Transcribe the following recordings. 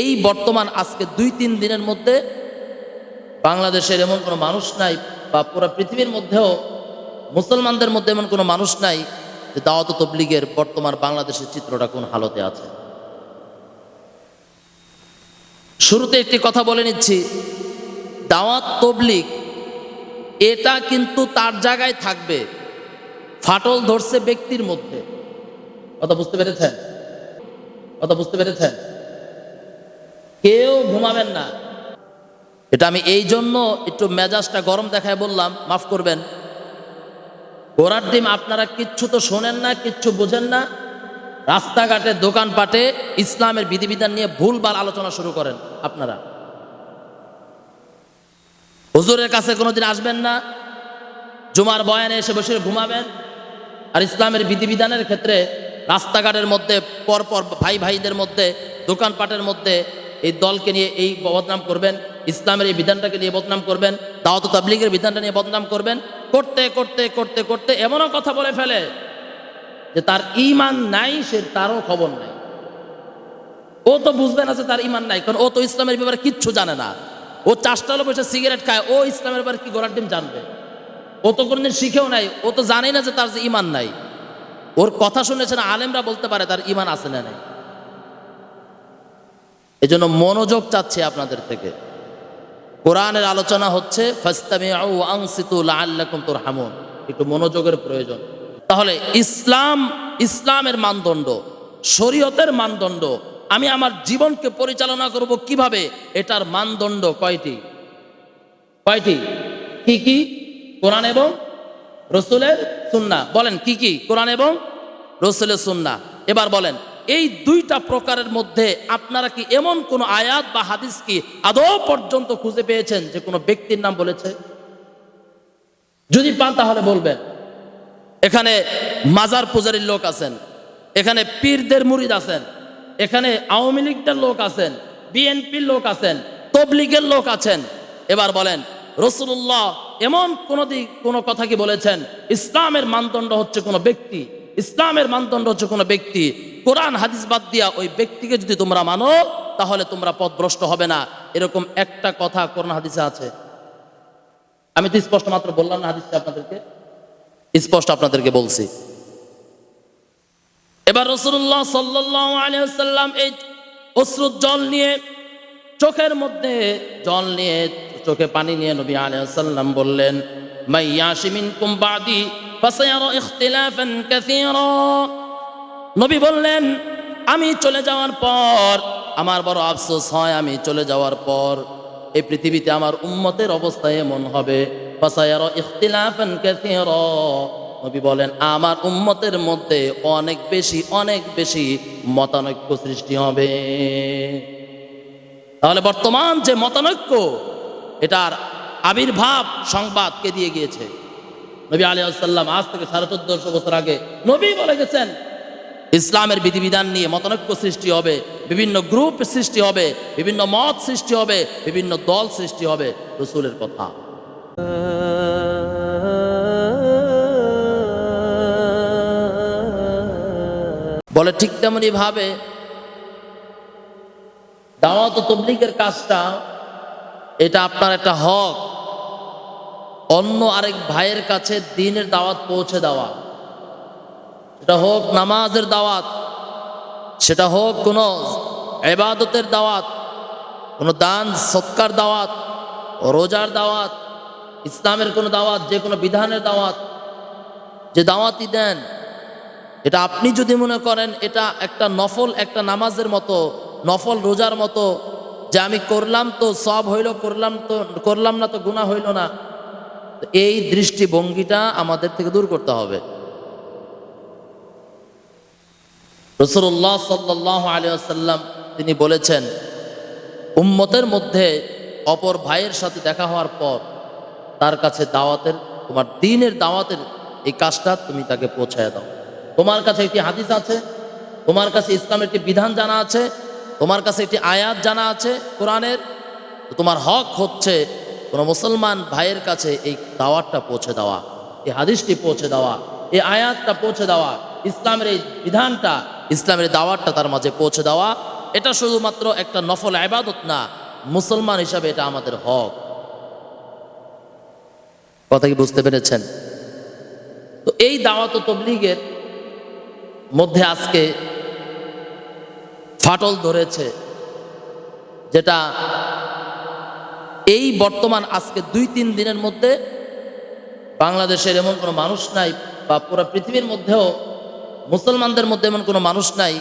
এই বর্তমান আজকে দুই তিন দিনের মধ্যে বাংলাদেশের এমন কোনো মানুষ নাই বা পুরো পৃথিবীর মধ্যেও মুসলমানদের মধ্যে এমন কোনো মানুষ নাই যে দাওয়াত তবলিগের বর্তমান বাংলাদেশের চিত্রটা কোন হালতে আছে। শুরুতে একটি কথা বলে নিচ্ছি, দাওয়াত তবলিগ, এটা কিন্তু তার জায়গায় থাকবে, ফাটল ধরছে ব্যক্তির মধ্যে। কথা বুঝতে পেরেছেন? কথা বুঝতে পেরেছেন? কেউ ঘুমাবেন না। এটা আমি এই জন্য একটু মেজাজটা গরম দেখায় বললাম, মাফ করবেন। গোড়ার ডিম আপনারা কিচ্ছু তো শোনেন না, কিচ্ছু বোঝেন না। রাস্তাঘাটে, দোকানপাটে ইসলামের বিধিবিধান নিয়ে ভুলভাল আলোচনা শুরু করেন আপনারা। হুজুরের কাছে কোনোদিন আসবেন না, জুমার বয়ানে এসে বসে ঘুমাবেন। আর ইসলামের বিধিবিধানের ক্ষেত্রে রাস্তাঘাটের মধ্যে, পরপর ভাই ভাইদের মধ্যে, দোকানপাটের মধ্যে এই দলকে নিয়ে এই বদনাম করবেন, ইসলামের এই বিধানটাকে নিয়ে বদনাম করবেন, দাওয়াত তাবলিগের বিধানটা নিয়ে বদনাম করবেন, করতে করতে করতে করতে এমনও কথা বলে ফেলে যে তার ইমান নাই, সে তারও খবর নাই। ও তো বুঝবে না যে তার ইমান নাই, কারণ ও তো ইসলামের ব্যাপারে কিচ্ছু জানে না। ও চাষটালো বসে সিগারেট খায়, ও ইসলামের ব্যাপারে কি গোড়ার ডিম জানবে? ও তো কোনোদিন শিখেও নাই, ও তো জানেই না যে তার যে ইমান নাই। ওর কথা শুনেছেন, আলেমরা বলতে পারে তার ইমান আছে না নাই। এই জন্য মনোযোগ চাচ্ছে আপনাদের থেকে। কোরআনের আলোচনা হচ্ছে তুরহামুন। একটু মনোযোগের প্রয়োজন। তাহলে ইসলাম, ইসলামের মানদণ্ড, শরীয়তের মানদণ্ড, আমি আমার জীবনকে পরিচালনা করব কীভাবে, এটার মানদণ্ড কয়টি? কয়টি? কি কি? কোরআন এবং রসুলের সুন্না। বলেন কি কি? কোরআন এবং রসুলের সুন্না। এবার বলেন এই দুইটা প্রকারের মধ্যে আপনারা কি এমন কোন আয়াত বা হাদিস কি আদৌ পর্যন্ত খুঁজে পেয়েছেন যে কোনো ব্যক্তির নাম বলেছে? যদি পান তাহলে বলবেন। এখানে মাজার পূজারীর লোক আছেন, এখানে পীরদের মুরিদ আছেন, এখানে আওয়ামী লীগদের লোক আছেন, বিএনপির লোক আছেন, তবলিগের লোক আছেন। এবার বলেন, রসুল্লাহ এমন কোনো দিক কোনো কথা কি বলেছেন? ইসলামের মানদণ্ড হচ্ছে কোনো ব্যক্তি ইসলামের মানদণ্ড হচ্ছে কোনো ব্যক্তি, কোরআন, হাদিস বাদ দিয়া ওই ব্যক্তিকে যদি তোমরা মানো, তাহলে তোমরা পথভ্রষ্ট হবে না। এরকম একটা কথা কোরআন, হাদিসে আছে। আমি তো স্পষ্ট মাত্র বললাম না হাদিসটা আপনাদেরকে? স্পষ্ট আপনাদেরকে বলছি। এবার রসুল্লাহ সাল্লাম এই অশ্রুত জল নিয়ে, চোখের মধ্যে জল নিয়ে, চোখে পানি নিয়ে নবী আলাইসাল্লাম বললেন মাইয়াশিমিন কুম্বাদি নবী বললেন, আমি চলে যাওয়ার পর, আমার বড় আফসোস হয় আমি চলে যাওয়ার পর, এই পৃথিবীতে আমার উম্মতের অবস্থা এমন হবে। নবী বলেন, আমার উম্মতের মধ্যে অনেক বেশি অনেক বেশি মতানৈক্য সৃষ্টি হবে। তাহলে বর্তমান যে মতানৈক্য, এটার আবির্ভাব সংবাদ কে দিয়ে গিয়েছে। নবী আলী আসাল্লাম আজ থেকে সাড়ে চোদ্দশো বছর আগে নবী বলে গেছেন, ইসলামের বিধিবিধান নিয়ে মতানৈক্য সৃষ্টি হবে, বিভিন্ন গ্রুপ সৃষ্টি হবে, বিভিন্ন মত সৃষ্টি হবে, বিভিন্ন দল সৃষ্টি হবে, রসুলের কথা। বলে ঠিক তেমনি ভাবে দাওয়াত তবলিগের কাজটা, এটা আপনার একটা হক। অন্য আরেক ভাইয়ের কাছে দিনের দাওয়াত পৌঁছে দেওয়া। সেটা হোক নামাজের দাওয়াত, সেটা হোক কোনো এবাদতের দাওয়াত, কোনো দান, সৎকার দাওয়াত, রোজার দাওয়াত, ইসলামের কোনো দাওয়াত, যে কোনো বিধানের দাওয়াত, যে দাওয়াতই দেন, এটা আপনি যদি মনে করেন এটা একটা নফল, একটা নামাজের মতো, নফল রোজার মতো, যে আমি করলাম তো সব হইল, করলাম তো, করলাম না তো গুণা হইল না। এই দৃষ্টিভঙ্গিটা আমাদের থেকে দূর করতে হবে। রসুল্লাহ সাল্লাহ আলিয়াল্লাম তিনি বলেছেন, উম্মতের মধ্যে অপর ভাইয়ের সাথে দেখা হওয়ার পর তার কাছে দাওয়াতের, তোমার দিনের দাওয়াতের এই কাজটা তুমি তাকে পৌঁছায় দাও। তোমার কাছে একটি হাদিস আছে, তোমার কাছে ইসলামের একটি বিধান জানা আছে, তোমার কাছে একটি আয়াত জানা আছে, কোরআনের। তোমার হক হচ্ছে কোনো মুসলমান ভাইয়ের কাছে এই দাওয়াতটা পৌঁছে দেওয়া, এই হাদিসটি পৌঁছে দেওয়া, এই আয়াতটা পৌঁছে দেওয়া, ইসলামের এই বিধানটা, ইসলামের দাওয়াতটা তার মাঝে পৌঁছে দেওয়া, এটা শুধুমাত্র একটা নফল আবাদত না, মুসলমান হিসাবে এটা আমাদের হক। কথা কি বুঝতে পেরেছেন? তো এই দাওয়াত তবলিগের মধ্যে আজকে ফাটল ধরেছে, যেটা এই বর্তমান আজকে দুই তিন দিনের মধ্যে বাংলাদেশের এমন কোনো মানুষ নাই বা পুরো পৃথিবীর মধ্যেও মুসলমানদের মধ্যে এমন কোনো মানুষ নাই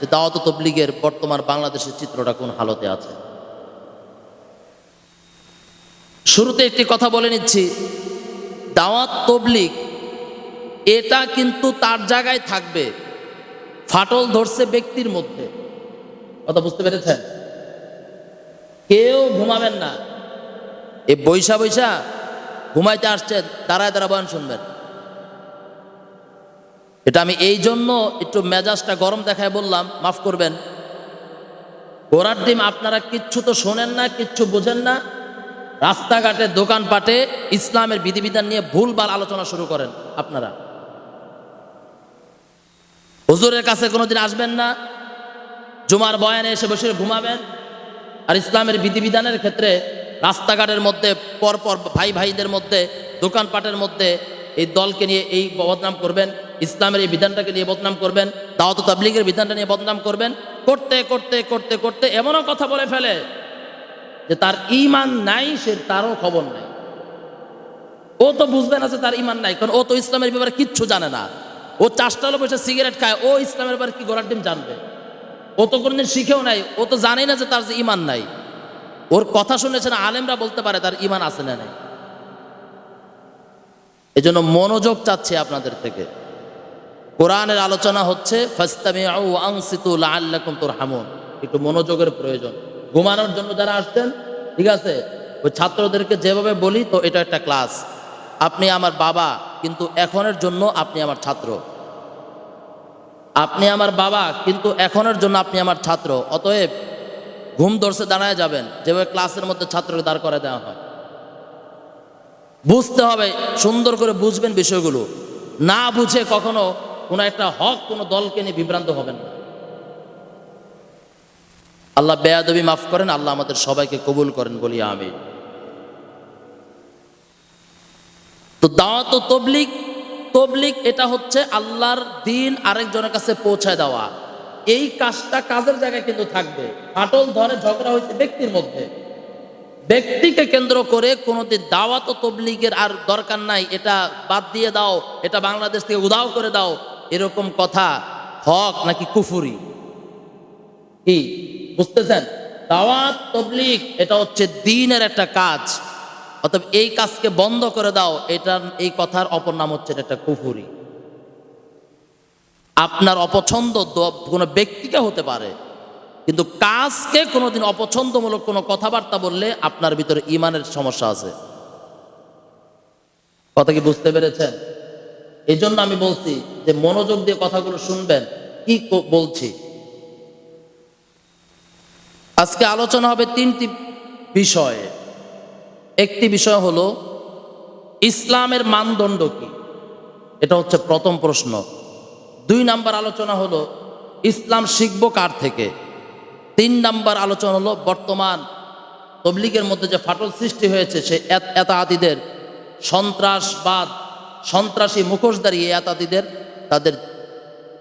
যে দাওয়াত তবলিগের বর্তমান বাংলাদেশের চিত্রটা কোন হালতে আছে। শুরুতে একটি কথা বলে নিচ্ছি, দাওয়াত তবলিগ, এটা কিন্তু তার জায়গায় থাকবে, ফাটল ধরছে ব্যক্তির মধ্যে। কথা বুঝতে পেরেছেন? কেউ ঘুমাবেন না। এই বৈশা বৈশা ঘুমাইতে আসছে, দাঁড়ায় দাঁড়া বয়ান শুনবেন। এটা আমি এই জন্য একটু মেজাজটা গরম দেখায় বললাম, মাফ করবেন। গোড়ার ডিম আপনারা কিচ্ছু তো শোনেন না, কিচ্ছু বোঝেন না। রাস্তাঘাটে, দোকানপাটে ইসলামের বিধিবিধান নিয়ে ভুলভাল আলোচনা শুরু করেন আপনারা। হুজুরের কাছে কোনোদিন আসবেন না, জুমার বয়ানে এসে বসে ঘুমাবেন। আর ইসলামের বিধিবিধানের ক্ষেত্রে রাস্তাঘাটের মধ্যে, পরপর ভাই ভাইদের মধ্যে, দোকানপাটের মধ্যে এই দলকে নিয়ে এই বদনাম করবেন, ইসলামের এই বিধানটাকে নিয়ে বদনাম করবেন, দাওয়াত তাবলিগের বিধানটা নিয়ে বদনাম করবেন, করতে করতে করতে করতে এমনও কথা বলে ফেলে যে তার ইমান নাই, সে তারও খবর নাই। ও তো বুঝবে না যে তার ইমান নাই, কারণ ও তো ইসলামের ব্যাপারে কিচ্ছু জানে না। ও চাষটা হলো বসে সিগারেট খায়, ও ইসলামের ব্যাপারে কি গোড়ার ডিম জানবে? ও তো কোনোদিন শিখেও নাই, ও তো জানেই না যে তার যে ইমান নাই। ওর কথা শুনেছেন, আলেমরা বলতে পারে তার ইমান আছে না নাই। এজন্য মনোযোগ চাচ্ছে আপনাদের থেকে। কোরআনের আলোচনা হচ্ছে তুরহামুন। একটু মনোযোগের প্রয়োজন। ঘুমানোর জন্য যারা আসতেন ঠিক আছে? ওই ছাত্রদেরকে যেভাবে বলি তো এটা একটা ক্লাস। আপনি আমার বাবা, কিন্তু এখনের জন্য আপনি আমার ছাত্র। আপনি আমার বাবা, কিন্তু এখনের জন্য আপনি আমার ছাত্র। অতএব ঘুম ধরছে, দাঁড়ায় যাবেন। যেভাবে ক্লাসের মধ্যে ছাত্রকে দাঁড় করে দেওয়া হয়। বুঝতে হবে, সুন্দর করে বুঝবেন বিষয়গুলো। না বুঝে কখনো কোনো একটা হক, কোনো দলকে নিয়ে বিভ্রান্ত হবেন না। আল্লাহ বেয়াদবি মাফ করেন, আল্লাহ আমাদের সবাইকে কবুল করেন, বলি আমি তো দাওয়াত তবলিক তবলিক এটা হচ্ছে আল্লাহর দিন আরেকজনের কাছে পৌঁছায় দেওয়া। এই কাজটা কাজের জায়গায় কিন্তু থাকবে। ফাটল ধরে ঝগড়া হয়েছে ব্যক্তির মধ্যে। ব্যক্তিকে কেন্দ্র করে কোনোদিন দাওয়াত তবলিগের আর দরকার নাই, এটা বাদ দিয়ে দাও, এটা বাংলাদেশ থেকে উদাও করে দাও, এরকম কথা হক নাকি কুফুরি? কি? বুঝতেছেন? দাওয়াত, তবলিগ, এটা হচ্ছে দিনের একটা কাজ। অতএব এই কাজকে বন্ধ করে দাও, এটার, এই কথার অপর নাম হচ্ছে এটা কুফুরি। আপনার অপছন্দ কোনো ব্যক্তিকে হতে পারে। কিন্তু কাজকে কোনোদিন অপছন্দমূলক কোনো কথাবার্তা বললে আপনার ভিতরে ইমানের সমস্যা আছে। কথা কি বুঝতে পেরেছেন? এই জন্য আমি বলছি যে মনোযোগ দিয়ে কথাগুলো শুনবেন। কি বলছি? আজকে আলোচনা হবে তিনটি বিষয়ে। একটি বিষয় হলো, ইসলামের মানদণ্ড কি? এটা হচ্ছে প্রথম প্রশ্ন। দুই নাম্বার আলোচনা হলো, ইসলাম শিখব কার থেকে? তিন নাম্বার আলোচনা হলো, বর্তমান তবলিগের মধ্যে যে ফাটল সৃষ্টি হয়েছে, সে এতাদিদের সন্ত্রাসবাদ, সন্ত্রাসী মুখোশধারী এই এতাদিদের তাদের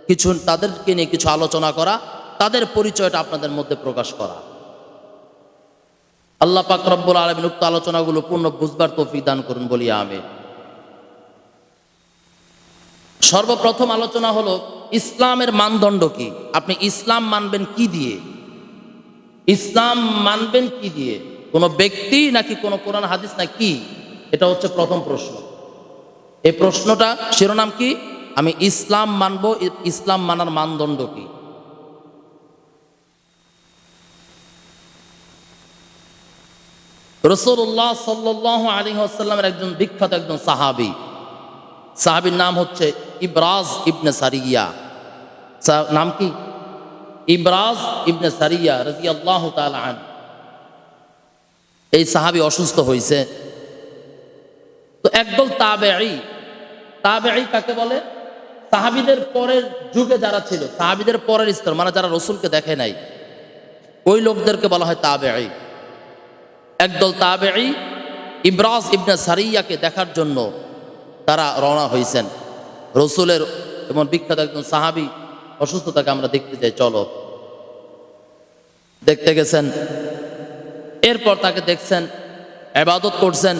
কিছু তাদেরকে নিয়ে কিছু আলোচনা করা, তাদের পরিচয়টা আপনাদের মধ্যে প্রকাশ করা। আল্লাহ পাক রব্বুল আলমিন উক্ত আলোচনাগুলো পূর্ণ বুঝবার তৌফিক দান করুন, বলি আমি সর্বপ্রথম আলোচনা হলো, ইসলামের মানদণ্ড কি? আপনি ইসলাম মানবেন কি দিয়ে? ইসলাম মানবেন কি দিয়ে? কোনো ব্যক্তি নাকি কোনো কোরআন, হাদিস না কি? এটা হচ্ছে প্রথম প্রশ্ন। এই প্রশ্নটা শিরোনাম কি? আমি ইসলাম মানবো, ইসলাম মানার মানদণ্ড কি? রসুল্লাহ সাল্লাহ আলী আসাল্লামের একজন বিখ্যাত একজন সাহাবি সাহাবির নাম হচ্ছে ইব্রাজ ইবনে সারিয়া। নাম কি? ইব্রাজ ইবনে সারিয়া রাজি আল্লাহ এই সাহাবি অসুস্থ হয়েছে তো একদল তাবেঈ। তাবেঈ কাকে বলে? সাহাবিদের পরের যুগে যারা ছিল, সাহাবিদের পরের স্তর মানে যারা রসুলকে দেখে নাই, ওই লোকদেরকে বলা হয় তাবেঈ। একদল তাবেঈ ইব্রাস ইবনে সারিয়াকে দেখার জন্য তারা রওনা হয়েছেন রসুলের এমন বিখ্যাত একজন সাহাবি অসুস্থতাকে আমরা দেখতে যাই চলো। দেখতে গেছেন। এরপর তাকে দেখছেন আবাদত করছেন।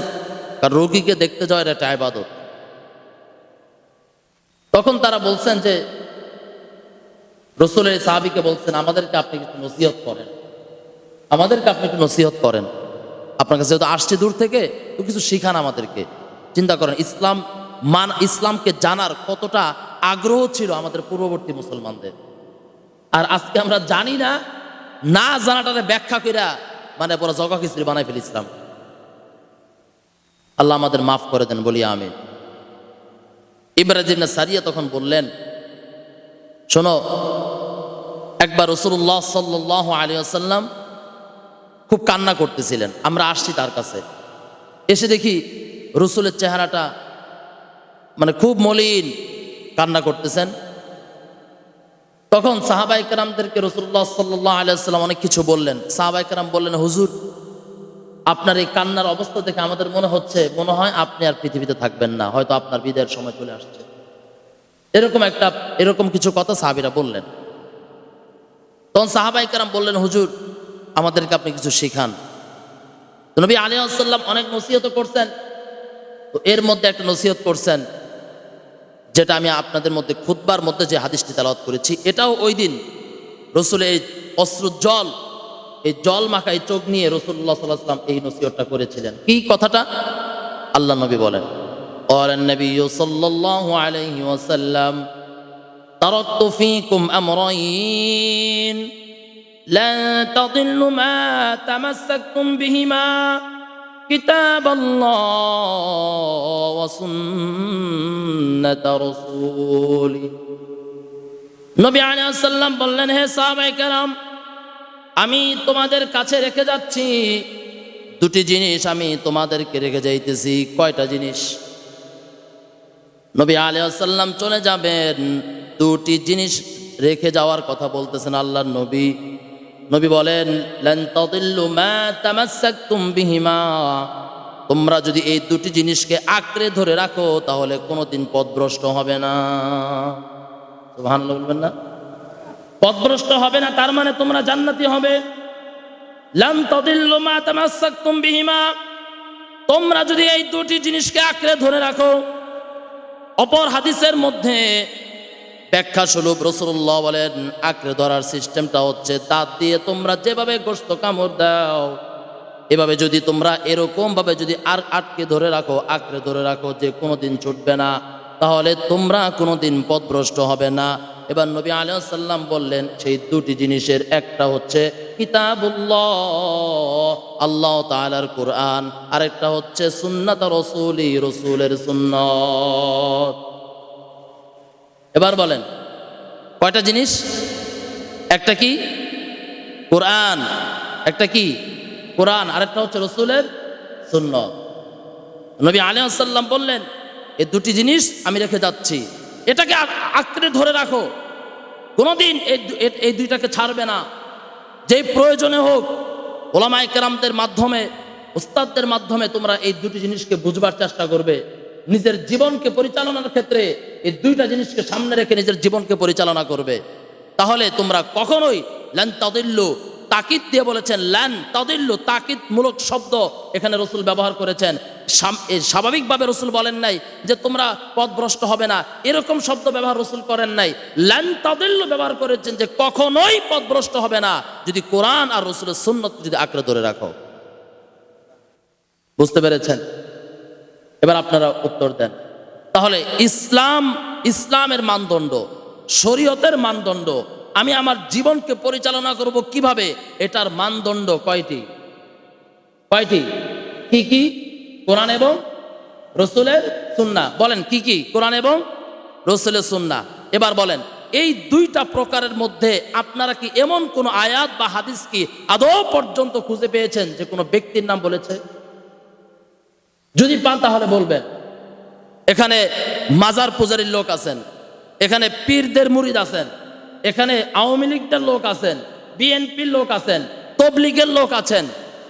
কারণ রোগীকে দেখতে যাওয়ার একটা আবাদত তখন তারা বলছেন যে, রসুলের সাহাবিকে বলছেন, আমাদেরকে আপনি কিছু নসিহত করেন। আমাদেরকে আপনি একটু নসিহত করেন। আপনার কাছে যেহেতু আসছে দূর থেকে, তো কিছু শিখান আমাদেরকে। চিন্তা করেন, ইসলাম মান, ইসলামকে জানার কতটা আগ্রহ ছিল আমাদের পূর্ববর্তী মুসলমানদের। আর আজকে আমরা জানি না না জানাটারে ব্যাখ্যা কইরা মানে পুরো জগা খিচড়ি বানাই ফেলি ইসলাম। আল্লাহ আমাদের মাফ করে দেন, বলি আমি ইব্রাহিম সারিয়া তখন বললেন, শোনো, একবার রসুল্লাহ সাল্লাহ আলী আসাল্লাম খুব কান্না করতেছিলেন, আমরা আসছি তার কাছে। এসে দেখি রসুলের চেহারাটা মানে খুব মলিন কান্না করতেছেন। তখন সাহাবাই কারামদেরকে রসুল্লাহ সাল্লাহ আলিয়াল্লাম অনেক কিছু বললেন। সাহাবাই কারাম বললেন, হুজুর, আপনার এই কান্নার অবস্থা দেখে আমাদের মনে হচ্ছে মনে হয় আপনি আর পৃথিবীতে থাকবেন না, হয়তো আপনার বিদায়ের সময় চলে আসছে। এরকম একটা, এরকম কিছু কথা সাহাবিরা বললেন। তখন সাহাবাই কারাম বললেন, হুজুর, আমাদেরকে আপনি কিছু শিখান। নবী আলী আসাল্লাম অনেক নসিহত করছেন। তো এর মধ্যে একটা নসিহত করছেন যেটা আমি আপনাদের মধ্যে খুতবার মধ্যে যে হাদিসটি তালাওয়াত করেছি এটাও ওই দিন রসুলের এই অশ্রু জল এই জল মাখায় চোখ নিয়ে রসুল্লাহ সাল্লাহাম এই নসিহতটা করেছিলেন কি কথাটা আল্লাহ নবী বলেন قال النبي صلى الله عليه وسلم تركت فيكم أمرين لن تضلوا ما تمسكتم بهما كتاب الله وسنة رسوله নবী আলিয়াল্লাম বললেন হে সাহাবাই কালাম আমি তোমাদের কাছে রেখে যাচ্ছি দুটি জিনিস আমি তোমাদেরকে রেখে যাইতেছি কয়টা জিনিস নবী আলিয়াল্লাম চলে যাবেন দুটি জিনিস রেখে যাওয়ার কথা বলতেছেন আল্লাহর নবী নবী বলেন বিহিমা। তোমরা যদি এই দুটি জিনিসকে আঁকড়ে ধরে রাখো, তাহলে কোনোদিন পথভ্রষ্ট হবে না। সুবহানাল্লাহ বলবেন না? পথভ্রষ্ট হবে না, তার মানে তোমরা জান্নাতি হবে। বিহিমা। তোমরা যদি এই দুটি জিনিসকে আঁকড়ে ধরে রাখো, অপর হাদিসের মধ্যে ব্যাখ্যা স্বরূপ রসুল্লাহ বলেন, আঁকড়ে ধরার সিস্টেমটা হচ্ছে দাঁত দিয়ে তোমরা যেভাবে গোস্ত কামড় দাও, এভাবে যদি তোমরা এরকম ভাবে যদি আর আটকে ধরে রাখো, আঁকড়ে ধরে রাখো যে কোনোদিন ছুটবে না, তাহলে তোমরা কোনোদিন পথভ্রষ্ট হবে না। এবার নবী আলিয়াল্লাম বললেন, সেই দুটি জিনিসের একটা হচ্ছে আল্লাহ তালার কোরআন, আরেকটা হচ্ছে সুন্নাত রসুলি, রসুলের সুন্নত। এবার বলেন, কয়টা জিনিস? একটা কি? কোরআন। একটা কি? কোরআন। আরেকটা হচ্ছে রসুলের শূন্য নবী আলিয়াল্লাম বললেন এই দুটি জিনিস আমি রেখে যাচ্ছি। এটাকে আঁকড়ে ধরে রাখো। কোনোদিন এই এই দুইটাকে ছাড়বে না। যেই প্রয়োজনে হোক, ওলামায় কেরামদের মাধ্যমে, উস্তাদদের মাধ্যমে তোমরা এই দুটি জিনিসকে বুঝবার চেষ্টা করবে। নিজের জীবনকে পরিচালনার ক্ষেত্রে এই দুইটা জিনিসকে সামনে রেখে নিজের জীবনকে পরিচালনা করবে। তাহলে তোমরা কখনোই ল্যান তাদিল্লু তাকিদ দিয়ে বলেছেন, ল্যান তাদিল্লু তাকিদমূলক শব্দ এখানে রসুল ব্যবহার করেছেন। স্বাভাবিকভাবে রসুল বলেন নাই যে তোমরা পথভ্রষ্ট হবে না। এরকম শব্দ ব্যবহার রসুল করেন নাই। ল্যান তাদিল্লু ব্যবহার করেছেন যে কখনোই পথভ্রষ্ট হবে না। যদি কোরআন আর রসুলের সুন্নত যদি আঁকড়ে ধরে রাখো। বুঝতে পেরেছেন? এবার আপনারা উত্তর দেন। তাহলে ইসলাম, ইসলামের মানদণ্ড, শরীয়তের মানদণ্ড, আমি আমার জীবনকে পরিচালনা করব কীভাবে, এটার মানদণ্ড কয়টি? কয়টি? কি কি? কোরআন এবং রসুলের সুন্না বলেন, কি কি? কোরআন এবং রসুলের সুন্না এবার বলেন, এই দুইটা প্রকারের মধ্যে আপনারা কি এমন কোন আয়াত বা হাদিস কি আদৌ পর্যন্ত খুঁজে পেয়েছেন যে কোনো ব্যক্তির নাম বলেছে? যদি পান তাহলে বলবেন। এখানে মাজার পূজারীর লোক আছেন, এখানে পীরদের মুরিদ আছেন, এখানে আওয়ামী লীগদের লোক আছেন, বিএনপির লোক আছেন, তবলিগের লোক আছেন।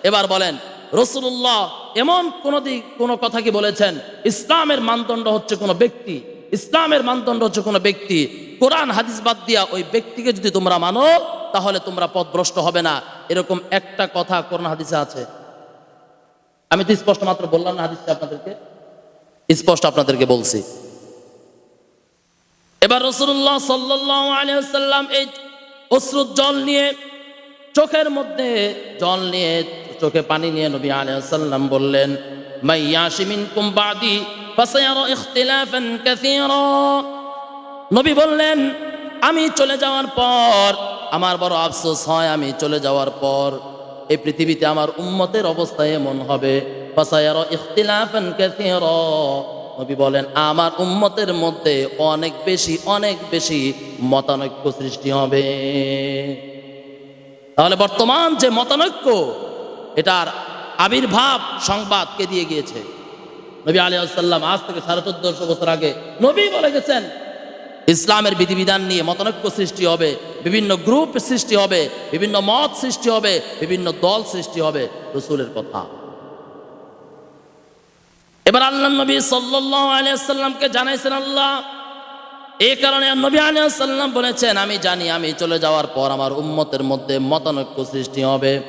এবার বলেন রসুল্লাহ এমন কোনো দিক, কোনো কথা কি বলেছেন? ইসলামের মানদণ্ড হচ্ছে কোনো ব্যক্তি, ইসলামের মানদণ্ড হচ্ছে কোনো ব্যক্তি। কোরআন, হাদিস বাদ দিয়া ওই ব্যক্তিকে যদি তোমরা মানো, তাহলে তোমরা পথভ্রষ্ট হবে না। এরকম একটা কথা কোরআন, হাদিসে আছে। আমি তো স্পষ্ট মাত্র বললাম না হাদিসটা আপনাদেরকে? স্পষ্ট আপনাদেরকে বলছি। এবার রসুল্লাহ সাল্লাহ আলিয়াল্লাম এই অশ্রুত জল নিয়ে, চোখের মধ্যে জল নিয়ে, চোখে পানি নিয়ে নবী আলিয়াল্লাম বললেন নবী বললেন, আমি চলে যাওয়ার পর, আমার বড় আফসোস হয়, আমি চলে যাওয়ার পর এই পৃথিবীতে আমার উম্মতের অবস্থা এমন হবে। নবী বলেন, আমার উম্মতের মধ্যে অনেক বেশি অনেক বেশি মতানৈক্য সৃষ্টি হবে। তাহলে বর্তমান যে মতানৈক্য, এটার আবির্ভাব সংবাদ কে দিয়ে গিয়েছে। নবী আলী আসাল্লাম আজ থেকে সাড়ে চোদ্দশো বছর আগে নবী বলে গেছেন ইসলামের বিধিবিধান নিয়ে মতানৈক্য সৃষ্টি হবে, বিভিন্ন গ্রুপ সৃষ্টি হবে, বিভিন্ন মত সৃষ্টি হবে, বিভিন্ন দল সৃষ্টি হবে, রসুলের কথা। এবার আল্লাহ নবী সাল্লাহ জানাইছেন, আল্লাহ এই কারণে নবী আলিয়াল্লাম বলেছেন, আমি জানি আমি চলে যাওয়ার পর আমার উম্মতের মধ্যে মতানৈক্য সৃষ্টি হবে।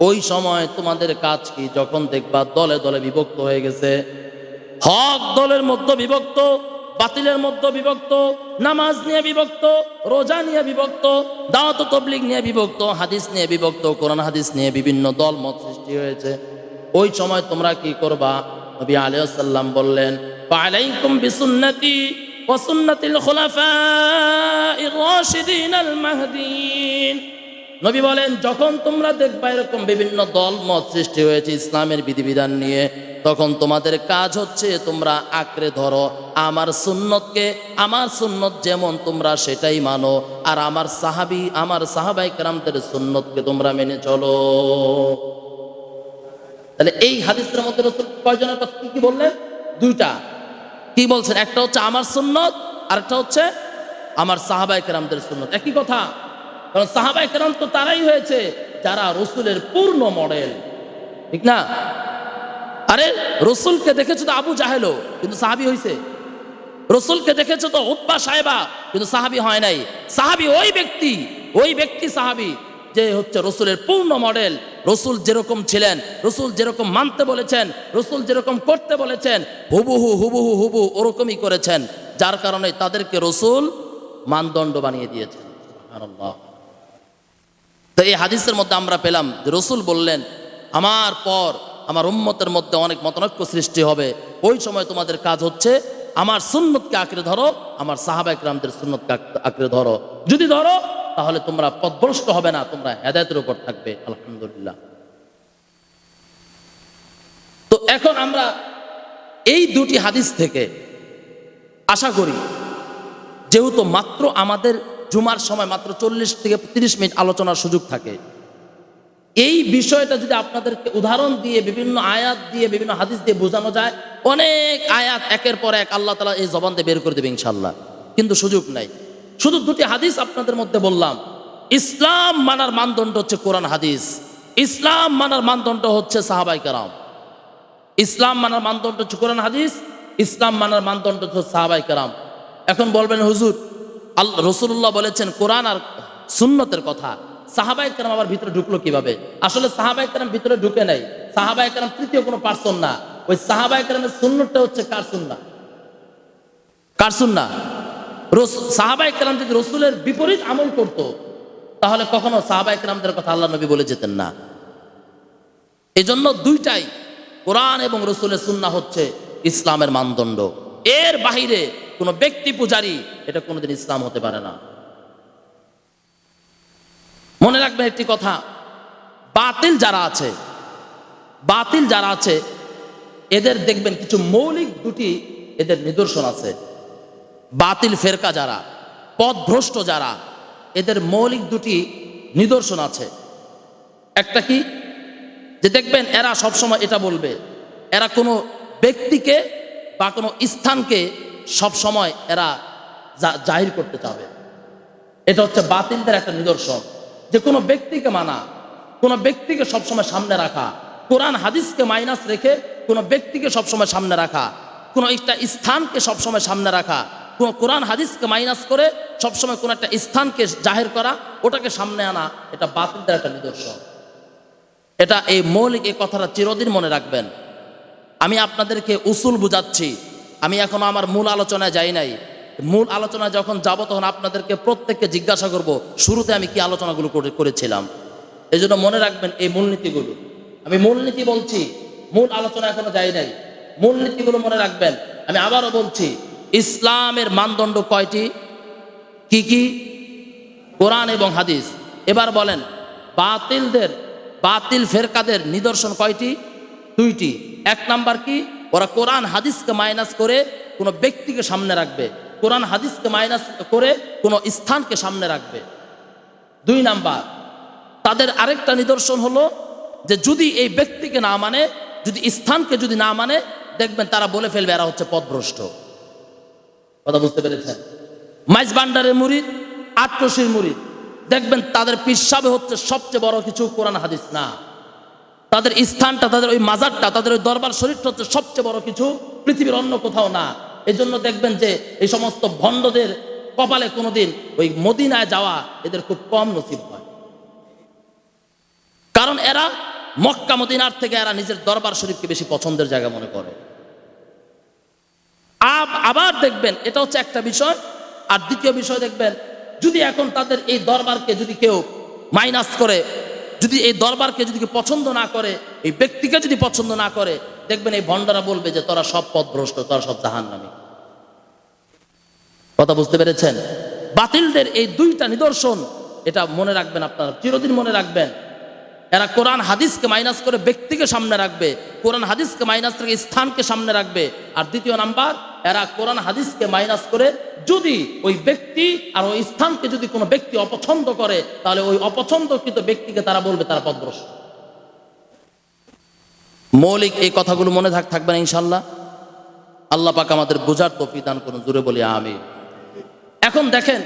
ওই সময় তোমাদের কাজ কি? যখন দেখবা দলে দলে বিভক্ত হয়ে গেছে। হক দলের মধ্যে বিভক্ত বাতিলের মধ্যে বিভক্ত, নামাজ নিয়ে বিভক্ত, রোজা নিয়ে বিভক্ত, দাওয়াত তবলিগ নিয়ে বিভক্ত, হাদিস নিয়ে বিভক্ত, কোরআন, হাদিস নিয়ে বিভিন্ন দল মত সৃষ্টি হয়েছে। ওই সময় তোমরা কি করবা? নবী আলাইসাল্লাম বললেন পালাইকুম বিসুন্নতি খুলাফাইর রাশিদিন আল মাহদিন নবী বলেন, যখন তোমরা দেখবা এরকম বিভিন্ন দল, মত সৃষ্টি হয়েছে ইসলামের বিধিবিধান নিয়ে, তখন তোমাদের কাজ হচ্ছে তোমরা আঁকড়ে ধরো। আমার সুন্নতকে, আমার সুন্নত যেমন তোমরা সেটাই মানো, আর আমার সাহাবি, আমার সাহাবাই কেরামদের সুন্নতকে তোমরা মেনে চলো। তাহলে এই হাদিসের মধ্যে কয়জনের কথা কি বললেন? দুইটা। কি বলছেন? একটা হচ্ছে আমার সুন্নত আর একটা হচ্ছে আমার সাহাবাই কেরামদের সুন্নত। একই কথা। কারণ সাহাবাই কেরাম তো তারাই হয়েছে যারা রসুলের পূর্ণ মডেল। ঠিক না? আরে, রসুলকে দেখেছ তো আবু জাহেলো কিন্তু সাহাবি হয়েছে রসুলকে দেখেছ তো উৎপা সাহেবা, কিন্তু সাহাবি হয় নাই। সাহাবি ওই ব্যক্তি ওই ব্যক্তি সাহাবি যে হচ্ছে রসুলের পূর্ণ মডেল। রসুল যেরকম ছিলেন, রসুল যেরকম মানতে বলেছেন, রসুল যেরকম করতে বলেছেন, হুবহু হুবহু হুবু ওরকমই করেছেন। যার কারণে তাদেরকে রসুল মানদণ্ড বানিয়ে দিয়েছেন। সুবহানাল্লাহ। তো এই হাদিসের মধ্যে আমরা পেলাম যে রসুল বললেন, আমার পর আমার উম্মতের মধ্যে অনেক মতনৈক্য সৃষ্টি হবে। ওই সময় তোমাদের কাজ হচ্ছে আমার সুন্নতকে আঁকড়ে ধরো, আমার সাহাবাইক রামদের সুন্নতকে আঁকড়ে ধরো। যদি ধরো, তাহলে তোমরা পথভ্রষ্ট হবে না, তোমরা হেদায়তের উপর থাকবে। আলহামদুলিল্লাহ। তো এখন আমরা এই দুটি হাদিস থেকে আশা করি, যেহেতু মাত্র আমাদের জুমার সময় মাত্র চল্লিশ থেকে তিরিশ মিনিট আলোচনার সুযোগ থাকে। এই বিষয়টা যদি আপনাদেরকে উদাহরণ দিয়ে, বিভিন্ন আয়াত দিয়ে, বিভিন্ন হাদিস দিয়ে বোঝানো যায়, অনেক আয়াত একের পর এক আল্লাহ তালা এই জবান দিয়ে বের করে দেবে ইনশাল্লাহ কিন্তু সুযোগ নাই। শুধু দুটি হাদিস আপনাদের মধ্যে বললাম। ইসলাম মানার মানদণ্ড হচ্ছে কোরআন হাদিস। ইসলাম মানার মানদণ্ড হচ্ছে সাহাবাই কারাম। ইসলাম মানার মানদণ্ড হচ্ছে কোরআন হাদিস। ইসলাম মানার মানদণ্ড হচ্ছে সাহাবাই কারাম। এখন বলবেন, হুজুর আল্লাহ রসুল্লাহ বলেছেন কোরআন আর সুন্নতের কথা। সাহাবাই কেরাম আবার ভিতরে ঢুকলো কীভাবে? আসলে সাহাবাই কেরাম ভিতরে ঢুকে নাই। সাহাবাই কেরাম তৃতীয় কোনো পার্সন না। ওই সাহাবাই কেরামের সুন্নতটা হচ্ছে কার সুন্না কার সুন্না সাহাবাই কেরাম যদি রসুলের বিপরীত আমল করত, তাহলে কখনো সাহাবাই কেরামদের কথা আল্লাহ নবী বলে যেতেন না। এজন্য দুইটাই কোরআন এবং রসুলের সুন্না হচ্ছে ইসলামের মানদণ্ড। এর বাহিরে কোনো ব্যক্তি পূজারী এটা কোনোদিন ইসলাম হতে পারে না। মনে রাখবেন একটি কথা, বাতিল যারা আছে, বাতিল যারা আছে, এদের দেখবেন কিছু মৌলিক দুটি এদের নিদর্শন আছে। বাতিল ফেরকা যারা, পথভ্রষ্ট যারা, এদের মৌলিক দুটি নিদর্শন আছে। একটা কি? যে দেখবেন এরা সবসময় এটা বলবে, এরা কোনো ব্যক্তিকে বা কোনো স্থানকে সবসময় এরা জাহির করতে চাবে। এটা হচ্ছে বাতিলদের একটা নিদর্শন। যে কোনো ব্যক্তিকে মানা, কোনো ব্যক্তিকে সবসময় সামনে রাখা, কোরআন হাদিসকে মাইনাস রেখে কোনো ব্যক্তিকে সবসময় সামনে রাখা, কোনো একটা স্থানকে সবসময় সামনে রাখা, কোনো কোরআন হাদিসকে মাইনাস করে সবসময় কোনো একটা স্থানকে জাহের করা, ওটাকে সামনে আনা, এটা বাতিলদের একটা নিদর্শন। এটা এই মৌলিক এই কথাটা চিরদিন মনে রাখবেন। আমি আপনাদেরকে উসুল বুঝাচ্ছি। আমি এখনও আমার মূল আলোচনায় যাই নাই। মূল আলোচনায় যখন যাব তখন আপনাদেরকে প্রত্যেককে জিজ্ঞাসা করব, শুরুতে আমি কি আলোচনাগুলো করে- করেছিলাম। এই জন্য মনে রাখবেন এই মূলনীতিগুলো। আমি মূলনীতি বলছি, মূল আলোচনা এখনও যাই নাই। মূলনীতিগুলো মনে রাখবেন। আমি আবারও বলছি, ইসলামের মানদণ্ড কয়টি? কি কি? কোরআন এবং হাদিস। এবার বলেন, বাতিলদের, বাতিল ফেরকাদের নিদর্শন কয়টি? দুইটি। এক নাম্বার কি? ওরা কোরআন, হাদিসকে মাইনাস করে কোনো ব্যক্তিকে সামনে রাখবে। কোরআন, হাদিসকে মাইনাস করে কোনো স্থানকে সামনে রাখবে। দুই নাম্বার, তাদের আরেকটা নিদর্শন হলো যে যদি এই ব্যক্তিকে না মানে যদি স্থানকে যদি না মানে দেখবেন তারা বলে ফেলবে এরা হচ্ছে পথভ্রষ্ট। কথা বুঝতে পেরেছেন? মাইজ বান্ডারের মুরিদ আটরশির মুরিদ দেখবেন তাদের পিসাবে হচ্ছে সবচেয়ে বড় কিছু কোরআন, হাদিস না। তাদের স্থানটা, তাদের ওই মাজারটা, তাদের ওই দরবার শরীরটা হচ্ছে সবচেয়ে বড় কিছু। পৃথিবীর অন্য কোথাও না। এই জন্য দেখবেন যে এই সমস্ত ভণ্ডদের কপালে কোনোদিন ওই মদিনায় যাওয়া এদের খুব কম নসিব হয়। কারণ এরা মক্কা মদিনার থেকে এরা নিজের দরবার শরীফকে বেশি পছন্দের জায়গা মনে করে। আব- আবার দেখবেন, এটা হচ্ছে একটা বিষয়। আর দ্বিতীয় বিষয় দেখবেন, যদি এখন তাদের এই দরবারকে যদি কেউ মাইনাস করে যদি এই দরবারকে যদি পছন্দ না করে, এই ব্যক্তিকে যদি পছন্দ না করে, দেখবেন এই ভণ্ডারা বলবে যে তোরা সব পথভ্রষ্ট তোরা সব জাহান নামে কথা বুঝতে পেরেছেন? বাতিলদের এই দুইটা নিদর্শন, এটা মনে রাখবেন আপনারা, চিরদিন মনে রাখবেন। এরা কোরআন হাদিসকে মাইনাস করে ব্যক্তিকে সামনে রাখবে, কোরআন হাদিসকে মাইনাস করে স্থানকে সামনে রাখবে। আর দ্বিতীয় নাম্বার, এরা কোরআন হাদিসকে মাইনাস করে যদি ওই ব্যক্তি আর ওই স্থানকে যদি কোনো ব্যক্তি অপছন্দ করে, তাহলে ওই অপছন্দকৃত ব্যক্তিকে তারা বলবে তারা পদ্রস মৌলিক এই কথাগুলো মনে থাক, থাকবে না ইনশাল্লাহ। আল্লাহ পাক আমাদের বোঝার তফি দান করুন জুড়ে বলি আমি এখন দেখেন